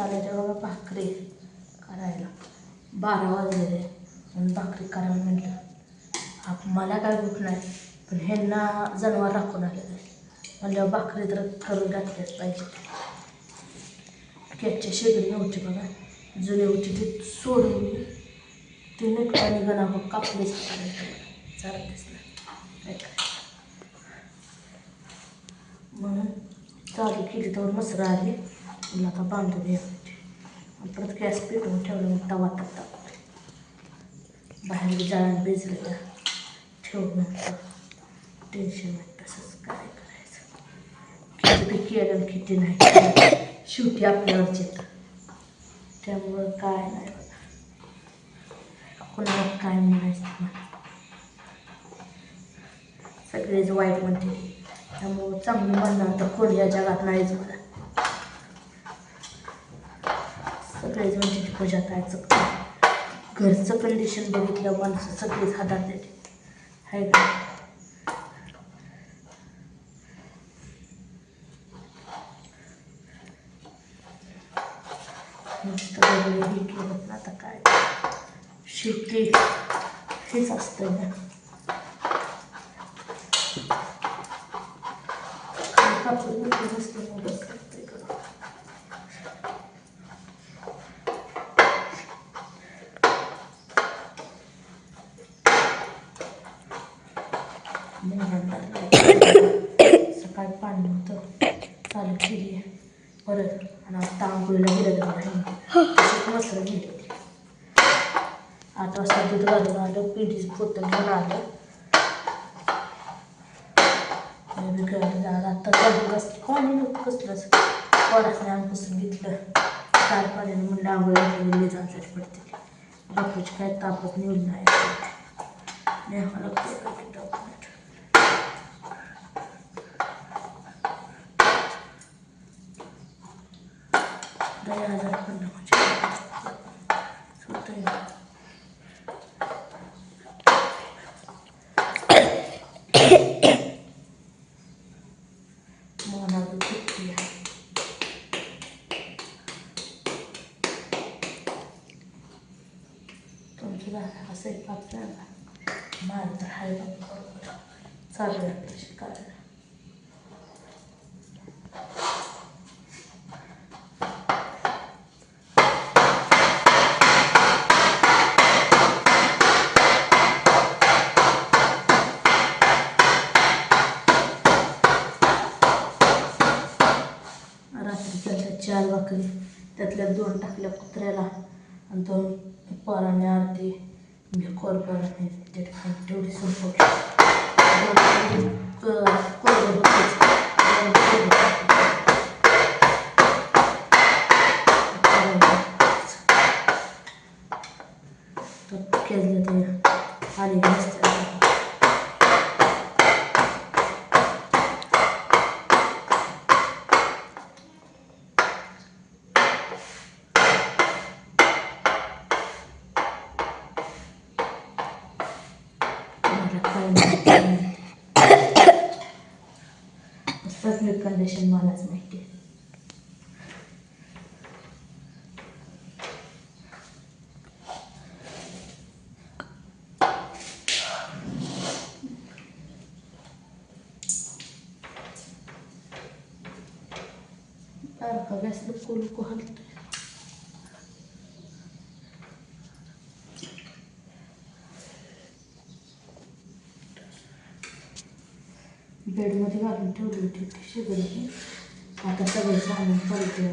चालायच्या बघा भाकरी करायला. बारा वाजलेले म्हणून भाकरी करायला म्हटलं आप मला काय भूक नाही पण ह्यांना जनावर राखून आलेलं आहे. म्हणल्यावर भाकरी तर करून घातल्याच पाहिजे. केकच्या शेगडी नव्हती बघा. जुने होती ती सोडून ती नीट पाणी गणा मग कापलीच चालतेच नाही म्हणून चालू केली तर मसरा आली. म्हणलं आता बांधून या परत गॅस पेटवून ठेवलं मग तवा तर बाहेर जाळण भिजलेलं त्या ठेवून टेन्शन नाही तसंच काय करायचं किती केलं किती नाही शेवटी आपल्यावरचे त्यामुळं काय नाही कुणाला कोणाला काय म्हणायचं मला सगळेच वाईट म्हणते त्यामुळं चांगलं म्हणणार तर कोण या जगात नाहीच मला सगळेच म्हणजे ती पूजा काय घरचं कंडिशन बघितलं माणसं सगळेच हातात येते. आहे का? मस्त वेगळे हे केलं पण आता काय? शेवटी हेच असतं ना. काय कापड बिपड करते गं. मोहन लागलाय. सकाळी पाणी होतं चालू केली आहे परत आणि आता आंघोळीला गेलं तर मसरं गेली आठ वाजता दूध घालून आलं पिढीच पोतं घेऊन आलं. आता घरी बसली कोणी नव्हतं कसलंच पोरासने आमपासून घेतलं. चार पाण्याने म्हणलं आंघोळीला गेली जायसाठी पडते बापूची काय तापत निवडून नाही तुमची झाला का स्वयंपाक झाला माझं तर हाय बाबा चार भाकरी त्यातल्या दोन टाकल्या कुत्र्याला. आणि दोन पोराने अर्धी भिकोर पराने त्या ठिकाणी तेवढी संपवली. दोन होतेच. दोन कोरडे होते. तर केलं ते आली नसते मला काय माहिती नाही. सगळी कंडिशन मलाच माहिती आहे. बारका गॅस लुकू बेडमध्ये घालून ठेवली होती ती शिजली आता सगळं सामान पडते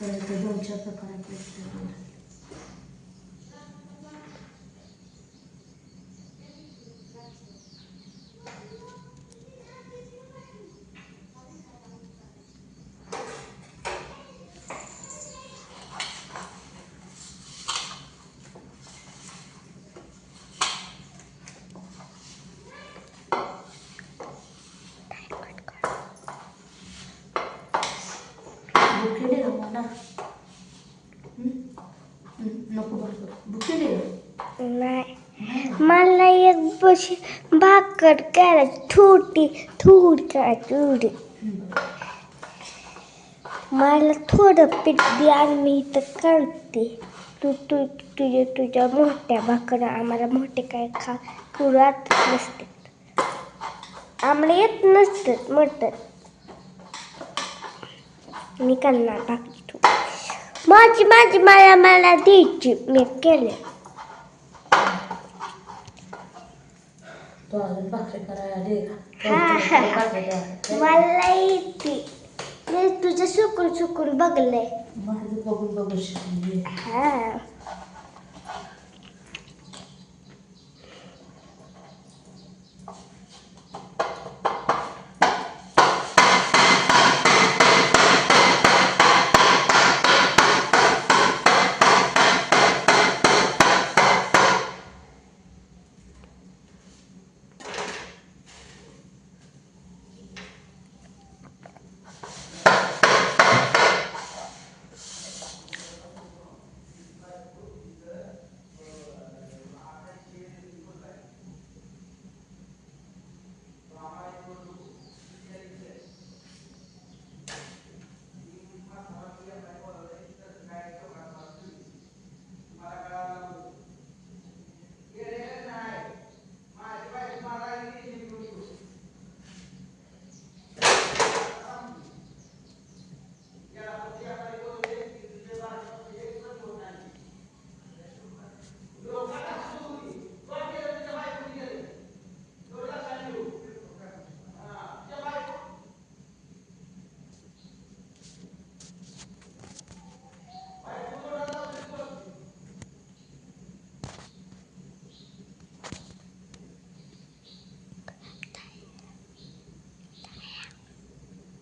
करायचं दोन चार बुके दे गं मला हं? हं, नको बरं बुके दे गं नाही मला एक बशी भाकर करायची थोडी थोडी करायची थोडी मला थोडं पीठ दे आणि मी इथं करते. तू तू तुझ्या तुझ्या मोठ्या भाकर आम्हाला मोठे काय खा. करू आता नसते. आम्हाला येत नसतं मोठं मी करणार भाकरी तू माझी माझी मला मला द्यायची. मी केलं तो अजून भाकरी करायला द्या. मला येते मी तुझं सुकून सुकून बघलंय माझं बघून बघून शिकली हा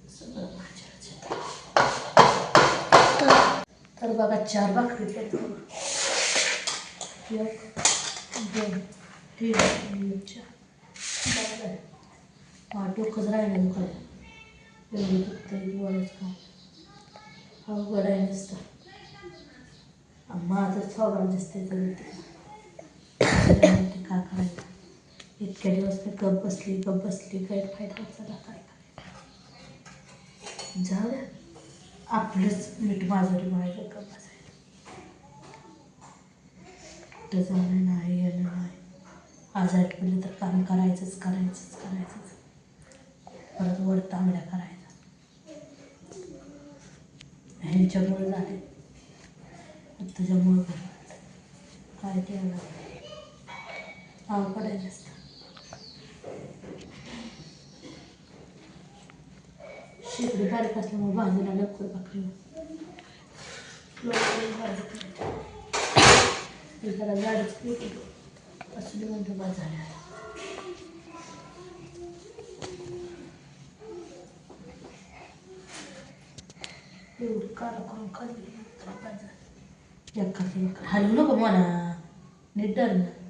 सगळं माझ्याच. तर बघा चार भाकरी केल्या एक दोन तीन आणि चार बरं. हा डोकंच राहिलं दुखायला एवढं दुखतंय दिवाळीच का अवघड आहे नुसतं आणि माझं स्वभाव दिसतंय तरी ते माहिती का करायचं इतक्या दिवस मी गप बसली गप बसली गैरफायदा झाला काय करायचं जाऊ द्या आपलंच मीठ माजोरी मारायचं गप बसायचं जाणं नाही येणं नाही. आजारी पडलं तर काम करायचंच करायचंच करायचंच. परत वर तांबड्या करायचा. ह्यांच्यामुळे झाले. तुझ्यामुळे काय ते अवघड आहे शेगडी बारीक असल्यामुळे भाजीला लवकर भाकरी लवकर भाजी करायची. जरा गाडीच पीठ होतं असं म्हणतो बाजाराला एवढी काळं करून खाल्ली तर बाजार एका एका नको म्हणा नीट ना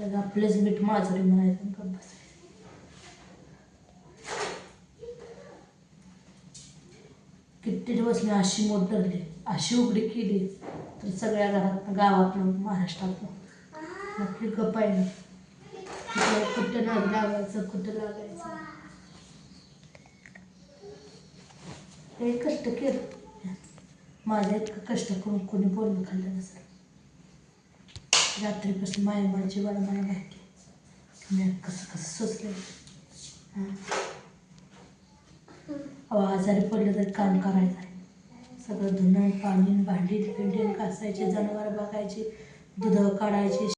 खायला आपलेच मीठ माजुरी म्हणायचं आणि गप्प बसायचं. किती दिवस मी अशी मोठ धरली अशी उघडी केली तर सगळ्या घरात गावातनं महाराष्ट्रातनं नक्की गप्प आहे. कुठं नाग लागायचं कुठं लागायचं? हे कष्ट केलं. माझ्या इतकं कष्ट करून कोणी बोलणं खाल्लं नसेल. रात्रीपासून माय माझी मला मला माहिती मी कसं कसं सोचले अहो आजारी पडलं तर काम करायचं सगळं धुणं पाणी भांडी पिंडी घासायचे जनावर बघायचे दूध काढायचे